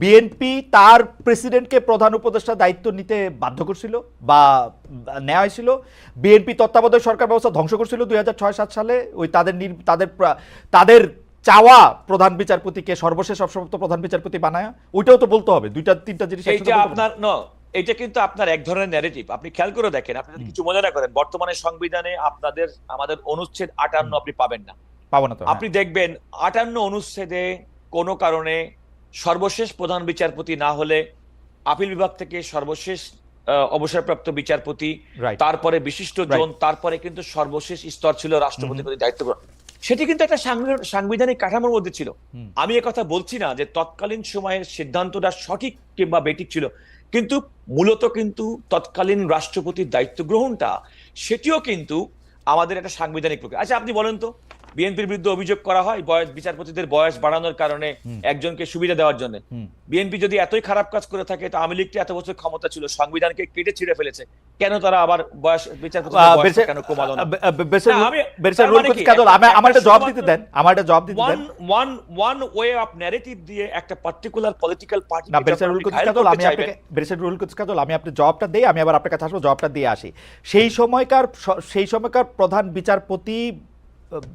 BNP তার প্রেসিডেন্টকে প্রধান উপদেষ্টা দায়িত্ব নিতে বাধ্য করছিল বা নেওয়া হয়েছিল। বিএনপি তত্ত্বাবধায়ক সরকার ব্যবস্থা ধ্বংস করছিল দুই হাজার ছয় সাত সালে। ওই তাদের তাদের তাদের চাওয়া প্রধান বিচারপতিকে সর্বশেষ অবসমাপ্ত প্রধান বিচারপতি বানায়। ওইটাও তো বলতে হবে। দুইটা তিনটা জিনিস আপনার ন এটা কিন্তু আপনার এক ধরনের ন্যারেটিভ আপনি খেয়াল করে দেখেন আপনি যদি কিছু মনে না করেন বর্তমানে সংবিধানে আপনাদের আমাদের অনুচ্ছেদ আটান্ন আপনি পাবেন না। পাবো না তো হ্যাঁ। আপনি দেখবেন আটান্ন অনুচ্ছেদে কোনো কারণে সর্বশেষ প্রধান বিচারপতি না হলে আপিল বিভাগ থেকে সর্বশেষ অবসরপ্রাপ্ত বিচারপতি তারপরে বিশিষ্ট জন তারপরে কিন্তু সর্বশেষ স্তর ছিল রাষ্ট্রপতির প্রতি দায়িত্ব গ্রহণ। সেটি কিন্তু একটা সাংবিধানিক কাঠামোর মধ্যে ছিল। আমি কথা বলছি না যে তৎকালীন সময়ের সিদ্ধান্তটা সঠিক কিংবা বেঠিক ছিল। কিন্তু মূলত কিন্তু তৎকালীন রাষ্ট্রপতির দায়িত্ব গ্রহণটা সেটিও কিন্তু আমাদের একটা সাংবিধানিক প্রক্রিয়া। আচ্ছা আপনি বলেন তো বিএনপির বিরুদ্ধে অভিযোগ করা হয় বয়স বিচারপতিদের বয়স বাড়ানোর কারণে একজনকে সুবিধা দেওয়ার জন্য। বিএনপি যদি এতই খারাপ কাজ করে থাকে তো আওয়ামী লীগটা এত বছর ক্ষমতা ছিল সংবিধানকে কেটে ছিঁড়ে ফেলেছে কেন তারা আবার বয়স বিচারপতি কেন কমালো না? মানে করছি কি? কাজল, একটা- আমার একটা একটা জবাব দিতে দেন। আমার একটা জবাব দিতে দেন। One one way of narrative দিয়ে একটা পার্টিকুলার পলিটিক্যাল পার্টি না রুল আমি আপনাকে রুল আপনার জবাবটা দেই আমি আবার আপনার কাছে আসব জবাবটা দিয়ে আসি। সেই সময়কার সেই সময়কার প্রধান বিচারপতি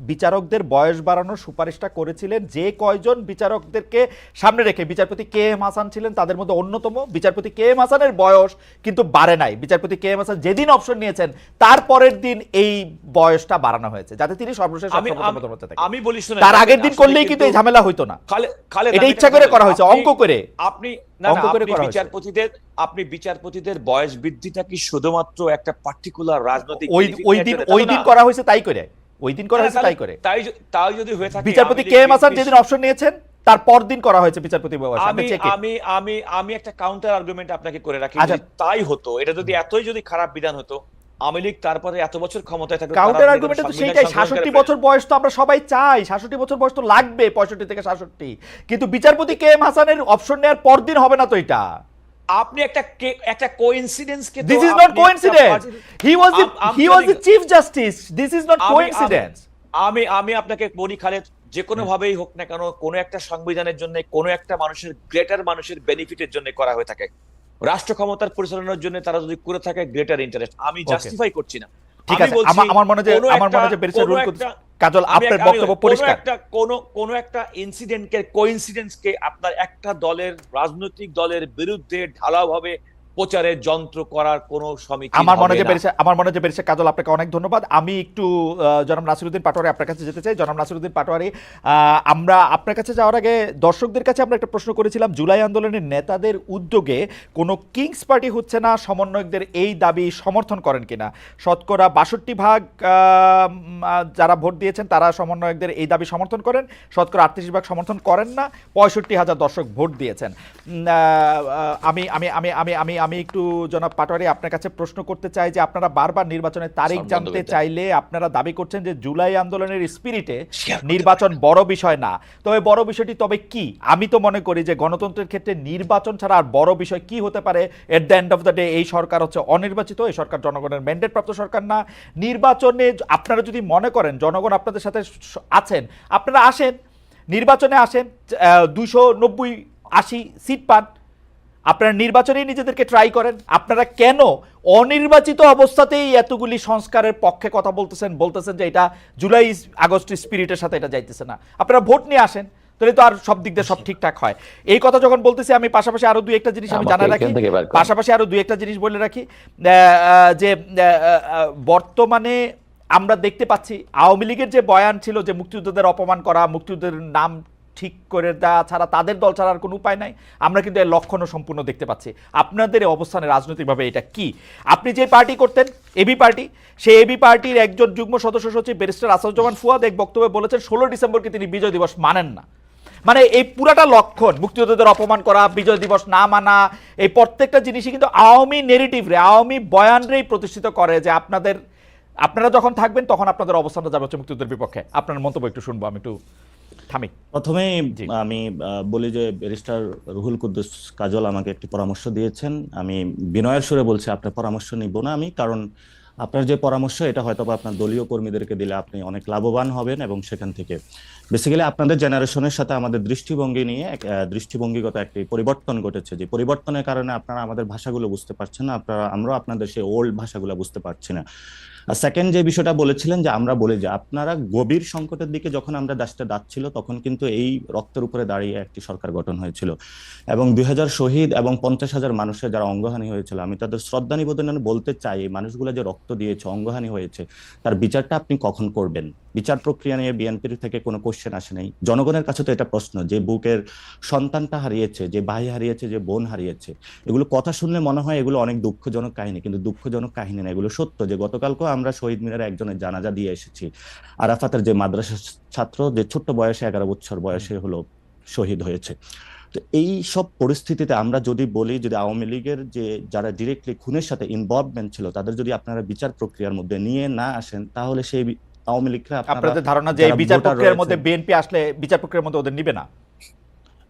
বিচারকদের বয়স বাড়ানোর সুপারিশটা করেছিলেন। যে কয়জন বিচারকদেরকে সামনে রেখে বিচারপতি কে এম হাসান ছিলেন তাদের মধ্যে অন্যতম বিচারপতি কে এম হাসানের বয়স কিন্তু বাড়ে নাই। বিচারপতি কে এম হাসান যেদিন অপশন নিয়েছেন তার পরের দিন এই বয়সটা বাড়ানো হয়েছে। যাতে তিনি সর্বশেষ আমি বলি তার আগের দিন করলেই কিন্তু এই ঝামেলা হইতো না। এটা ইচ্ছা করে করা হয়েছে অঙ্ক করে। আপনি। বিচারপতিদের আপনি বিচারপতিদের বয়স বৃদ্ধিটা কি শুধুমাত্র একটা পার্টিকুলার রাজনৈতিক ওই দিন ওই দিন করা হয়েছে তাই করে। ওই দিন করা হয়েছে তাই করে। তাই তাই যদি হয়ে থাকে বিচারপতি কে এম হাসান যেদিন অপশন নিয়েছেন তার পর দিন করা হয়েছে বিচারপতি আমি আমি আমি আমি একটা কাউন্টার আর্গুমেন্ট আপনাকে করে রাখি আচ্ছা। তাই হতো এটা যদি এতই যদি খারাপ বিধান হতো আওয়ামী লীগ তারপরে এত বছর ক্ষমতায় থাকতো কাউন্টার আর্গুমেন্টে তো সেইটাই সংশোধন করে সাতষট্টি ফেলেছে। বছর বয়স তো আমরা সবাই চাই সাতষট্টি বছর বয়স তো লাগবে পঁয়ষট্টি থেকে সাতষট্টি। কিন্তু বিচারপতি কে এম হাসানের অপশন নেওয়ার পর দিন হবে না তো এটা। আপনি একটা একটা coincidence K this is not coincidence he was I'm he was telling- chief justice this is not coincidence আমি আমি আপনাকে বলি খালেদ যে কোনো ভাবেই হোক না কেন কোনো একটা সংবিধানের জন্য কোনো একটা মানুষের গ্রেটার মানুষের বেনিফিটের জন্য করা হয়ে থাকে। রাষ্ট্র ক্ষমতার পরিচালনার জন্য তারা যদি করে থাকে গ্রেটার ইন্টারেস্ট আমি. জাস্টিফাই করছি না। ঠিক আছে। বলছি, আমার মনে হয় আমার মনে হয় রুল একটা- কাজল আপনার বক্তব্য পরিষ্কার। কোনো একটা কোন কোন একটা ইনসিডেন্টকে কোইনসিডেন্সকে আপনার একটা দলের রাজনৈতিক দলের বিরুদ্ধে ঢালাওভাবে প্রচারের যন্ত্র করার কোনো সমীক্ষা আমার মনে যে বেরিসে আমার মনে যে বেরিসে কাজল আপনাকে অনেক ধন্যবাদ। আমি একটু জনাব নাসিরুদ্দিন পাটোয়ারি আপনার কাছে যেতে চাই। জনাব নাসিরুদ্দিন পাটোয়ারি আমরা আপনার কাছে যাওয়ার আগে দর্শকদের কাছে আমরা একটা প্রশ্ন করেছিলাম। জুলাই আন্দোলনের নেতাদের উদ্যোগে কোনো কিংস পার্টি হচ্ছে না সমন্বয়কদের এই দাবি সমর্থন করেন কিনা? শতকরা বাষট্টি ভাগ যারা ভোট দিয়েছেন তারা সমন্বয়কদের এই দাবি সমর্থন করেন। শতকরা আটত্রিশ ভাগ সমর্থন করেন না পঁয়ষট্টি হাজার দর্শক ভোট দিয়েছেন। আমি আমি আমি আমি আমি আমি একটু জনাব পাটোয়ারি আপনার কাছে প্রশ্ন করতে চাই যে আপনারা বারবার নির্বাচনের তারিখ জানতে চাইলে আপনারা দাবি করছেন যে জুলাই আন্দোলনের স্পিরিটে নির্বাচন বড় বিষয় না। তবে বড় বিষয়টি তবে কি? আমি তো মনে করি যে গণতন্ত্রের ক্ষেত্রে নির্বাচন ছাড়া আর বড় বিষয় কি হতে পারে? At the end of the day এই সরকার হচ্ছে অনির্বাচিত এই সরকার জনগণের ম্যান্ডেট প্রাপ্ত সরকার না। নির্বাচনে আপনারা যদি মনে করেন জনগণ আপনাদের সাথে আছেন আপনারা আসেন নির্বাচনে আসেন দুইশো নব্বই আশি সিট পান। আপনারা নির্বাচনেই নিজেদেরকে ট্রাই করেন। আপনারা কেন অনির্বাচিত অবস্থাতেই এতগুলি সংস্কারের পক্ষে কথা বলতেছেন বলতেছেন যে এটা জুলাই আগস্ট স্পিরিটের সাথে এটা যাইতেছে না। আপনারা ভোট নিয়ে আসেন তাহলে তো আর সব দিক দিয়ে সব ঠিকঠাক হয়। এই কথা যখন বলতেছি আমি পাশাপাশি আরও দুই একটা জিনিস আমি জানা রাখি। পাশাপাশি আরও দুই একটা জিনিস বলে রাখি যে বর্তমানে আমরা দেখতে পাচ্ছি আওয়ামী লীগের যে বয়ান ছিল যে মুক্তিযোদ্ধাদের অপমান করা মুক্তিযোদ্ধাদের নাম ঠিক করে দেওয়া ছাড়া তাদের দল ছাড়া আর কোনো উপায় নাই। আমরা কিন্তু এর লক্ষণও সম্পূর্ণ দেখতে পাচ্ছি। আপনাদের এই অবস্থানে রাজনৈতিকভাবে এটা কি? আপনি যে পার্টি করতেন এবি পার্টি সেই এবি পার্টির একজন যুগ্ম সদস্য সচিব ব্যারিস্টার আসাদুজ্জামান ফুয়াদ এক বক্তব্যে বলেছেন ষোলো ডিসেম্বরকে তিনি বিজয় দিবস মানেন না। মানে এই পুরাটা লক্ষণ মুক্তিযোদ্ধাদের অপমান করা বিজয় দিবস না মানা এই প্রত্যেকটা জিনিসই কিন্তু আওয়ামী নেগেটিভ রে আওয়ামী বয়ানরেই প্রতিষ্ঠিত করে যে আপনাদের আপনারা যখন থাকবেন তখন আপনাদের অবস্থানটা যাবে হচ্ছে মুক্তিযুদ্ধের বিপক্ষে। আপনার মন্তব্য একটু শুনব আমি একটু থামি। প্রথমে আমি বলি যে ব্যারিস্টার রুহুল কুদ্দুস কাজল আমাকে একটি পরামর্শ দিয়েছেন। আমি বিনয়ের সুরে বলছি আপনার পরামর্শ নিব না আমি কারণ আপনার যে পরামর্শ এটা হয়তো আপনার দলীয় কর্মীদেরকে দিলে আপনি অনেক লাভবান হবেন এবং সেখান থেকে। বেসিক্যালি আপনাদের জেনারেশনের সাথে আমাদের দৃষ্টিভঙ্গি নিয়ে এক, দৃষ্টিভঙ্গিগত একটি পরিবর্তন ঘটেছে যে পরিবর্তনের কারণে আপনারা আমাদের ভাষাগুলো বুঝতে পারছেন না আপনারা আমরাও আপনাদের সেই ওল্ড ভাষাগুলো বুঝতে পারছি না। আর সেকেন্ড যে বিষয়টা বলেছিলেন যে আমরা বলি যে আপনারা গভীর সংকটের দিকে যখন আমরা দেশটা যাচ্ছিল তখন কিন্তু এই রক্তের উপরে দাঁড়িয়ে একটি সরকার গঠন হয়েছিল। এবং দুই হাজার শহীদ এবং পঞ্চাশ হাজার মানুষের যারা অঙ্গহানি হয়েছিল আমি তাদের শ্রদ্ধা নিবেদন বলতে চাই এই মানুষগুলো যে রক্ত দিয়েছে অঙ্গহানি হয়েছে, তার বিচারটা আপনি কখন করবেন? বিচার প্রক্রিয়া নিয়ে বিএনপির থেকে কোনো কোশ্চেন আসে নাই। জনগণের কাছে তো এটা প্রশ্ন যে বুকের সন্তানটা হারিয়েছে, যে ভাই হারিয়েছে, যে বোন হারিয়েছে, এগুলো কথা শুনলে মনে হয় এগুলো অনেক দুঃখজনক কাহিনী, কিন্তু দুঃখজনক কাহিনী না, এগুলো সত্য যে গতকালকেও আমরা শহীদ মিনারে একজনের জানাজা দিয়ে এসেছি। আরাফাতের যে মাদ্রাসা ছাত্র, যে ছোট্ট বয়সে এগারো বছর বয়সে হলো, শহীদ হয়েছে। তো এই সব পরিস্থিতিতে আমরা যদি বলি যদি আওয়ামী লীগের যে যারা ডিরেক্টলি খুনের সাথে ইনভলভমেন্ট ছিল তাদের যদি আপনারা বিচার প্রক্রিয়ার মধ্যে নিয়ে না আসেন তাহলে সেই আওয়ামী লীগরা আপনাদের ধারণা যে বিচার প্রক্রিয়ার মধ্যে বিএনপি আসলে বিচার প্রক্রিয়ার মধ্যে ওদের নিবে না?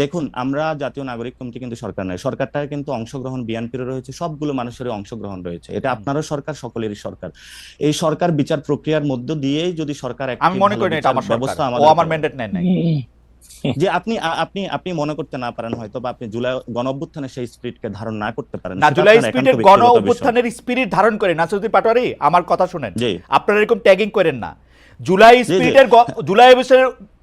দেখুন আমরা জাতীয় নাগরিক কমিটি কিন্তু সরকার নয়। সরকারটা কিন্তু অংশগ্রহণ বিএনপির রয়েছে সবগুলো মানুষেরই অংশগ্রহণ রয়েছে। এটা আপনারও সরকার সকলেরই সরকার। এই সরকার বিচার প্রক্রিয়ার মধ্য দিয়েই যদি সরকার আমি মনে করি এটা আমার ব্যবস্থা ও আমার ম্যান্ডেট নেয় নাই। যে আপনি আপনি আপনি মনে করতে না পারেন হয়তো বা আপনি জুলাই গণ অভ্যুত্থানে সেই স্পিরিটকে ধারণ না করতে পারেন। না জুলাই স্পিরিটের একান্ত গণ অভ্যুত্থানের স্পিরিট ধারণ করে নাসিরুদ্দিন পাটোয়ারি আমার কথা শুনেন। আপনারা এরকম ট্যাগিং করেন না। জুলাই। স্পিরিটের জুলাই অবস্থার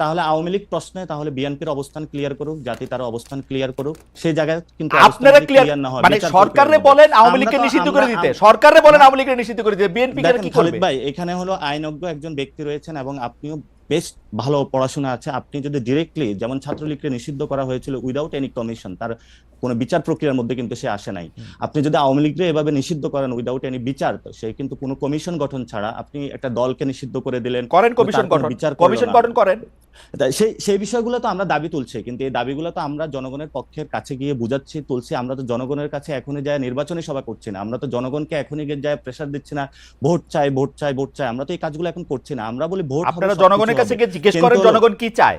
তাহলে আওয়ামী লীগ প্রশ্নে তাহলে বিএনপির অবস্থান ক্লিয়ার করুক জাতি তার অবস্থান ক্লিয়ার করুক। সেই জায়গায় কিন্তু আপনারা ক্লিয়ার না হয়, মানে সরকারে বলেন আওয়ামী লীগকে নিষিদ্ধ করে দিতে। সরকারে বলেন আওয়ামী লীগকে নিষিদ্ধ করে দিতে। বিএনপি কি করবে? ভাই এখানে হলো আইনজ্ঞ একজন ব্যক্তি রয়েছেন এবং আপনিও বেশ ভালো পড়াশোনা আছে। আপনি যদি ডিরেক্টলি যেমন ছাত্রলীগকে নিষিদ্ধ করা হয়েছিল উইদাউট এনি কমিশন তার কোনো বিচার প্রক্রিয়ার মধ্যে কিন্তু সে আসে নাই। আপনি যদি আওয়ামী লীগকে এভাবে নিষিদ্ধ করেন উইদাউট এনি বিচার তো সে কিন্তু কোনো কমিশন গঠন ছাড়া আপনি একটা দলকে নিষিদ্ধ করে দিলেন করেন কমিশন গঠন। বিচার কমিশন গঠন করেন। সেই সেই বিষয়গুলো তো আমরা দাবি তুলছি কিন্তু এই দাবিগুলো তো আমরা জনগণের পক্ষের কাছে গিয়ে বুঝাচ্ছি তুলছি। আমরা তো জনগণের কাছে এখনই যায় নির্বাচনী সভা করছি না। আমরা তো জনগণকে এখনই গিয়ে যায় প্রেসার দিচ্ছি না ভোট চাই ভোট চাই ভোট চাই। আমরা তো এই কাজগুলো এখন করছি না। আমরা বলি ভোট আপনারা জনগণের কাছে গিয়ে জিজ্ঞেস করেন জনগণ কি চায়।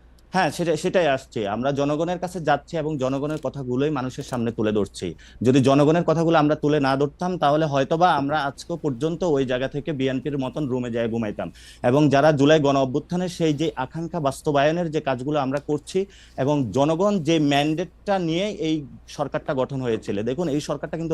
হ্যাঁ সেটা, সেটাই আসছে। আমরা জনগণের কাছে যাচ্ছি এবং জনগণের কথাগুলোই মানুষের সামনে তুলে ধরছি। যদি জনগণের কথাগুলো আমরা তুলে না ধরতাম, তাহলে হয়তোবা আমরা আজকে পর্যন্ত ওই জায়গা থেকে বিএনপির মতন রুমে যায় ঘুমাইতাম। এবং যারা জুলাই গণ অভ্যুত্থানের সেই যে আকাঙ্ক্ষা বাস্তবায়নের যে কাজগুলো আমরা করছি এবং জনগণ যে ম্যান্ডেটটা নিয়ে এই সরকারটা গঠন হয়েছিল। দেখুন, এই সরকারটা কিন্তু